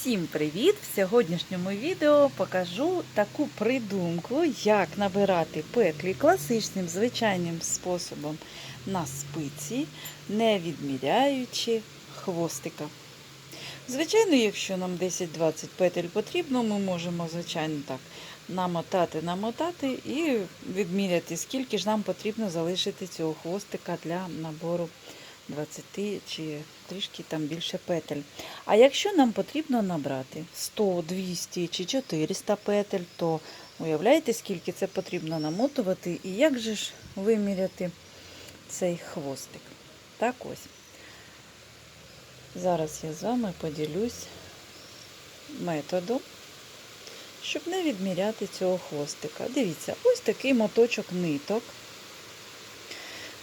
Всім привіт! В сьогоднішньому відео покажу таку придумку, як набирати петлі класичним звичайним способом на спиці, не відміряючи хвостика. Звичайно, якщо нам 10-20 петель потрібно, ми можемо, звичайно, так намотати, намотати і відміряти, скільки ж нам потрібно залишити цього хвостика для набору 20 чи трішки там більше петель. А якщо нам потрібно набрати 100, 200 чи 400 петель, то уявляєте, скільки це потрібно намотувати і як же ж виміряти цей хвостик. Так ось. Зараз я з вами поділюсь методом, щоб не відміряти цього хвостика. Дивіться, ось такий моточок ниток.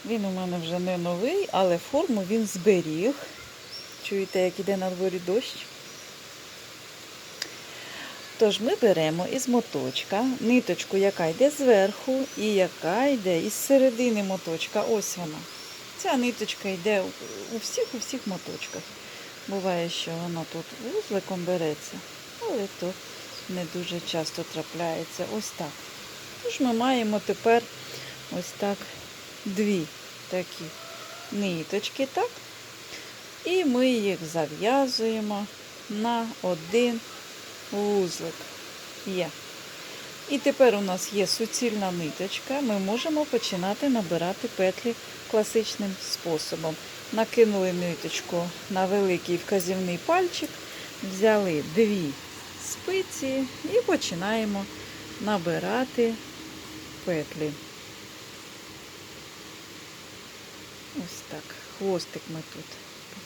Він у мене вже не новий, але форму він зберіг. Чуєте, як іде на дворі дощ? Тож ми беремо із моточка ниточку, яка йде зверху, і яка йде із середини моточка. Ось вона. Ця ниточка йде у всіх у всіх моточках. Буває, що вона тут вузликом береться, але то не дуже часто трапляється. Ось так. Тож ми маємо тепер ось так дві такі ниточки, так? І ми їх зав'язуємо на один вузлик. Є. І тепер у нас є суцільна ниточка, ми можемо починати набирати петлі класичним способом. Накинули ниточку на великий вказівний пальчик, взяли дві спиці і починаємо набирати петлі. Ось так. Хвостик ми тут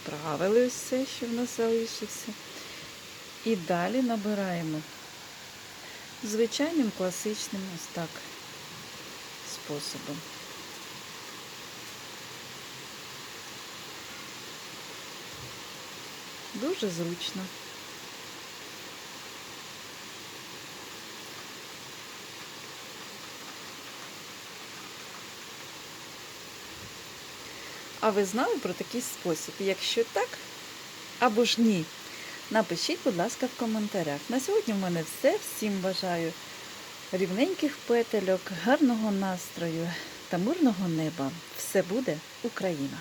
поправили все, що в нас залишився. І далі набираємо звичайним класичним ось так способом. Дуже зручно. А ви знали про такий спосіб? Якщо так, або ж ні, напишіть, будь ласка, в коментарях. На сьогодні в мене все. Всім бажаю рівненьких петельок, гарного настрою та мирного неба. Все буде Україна!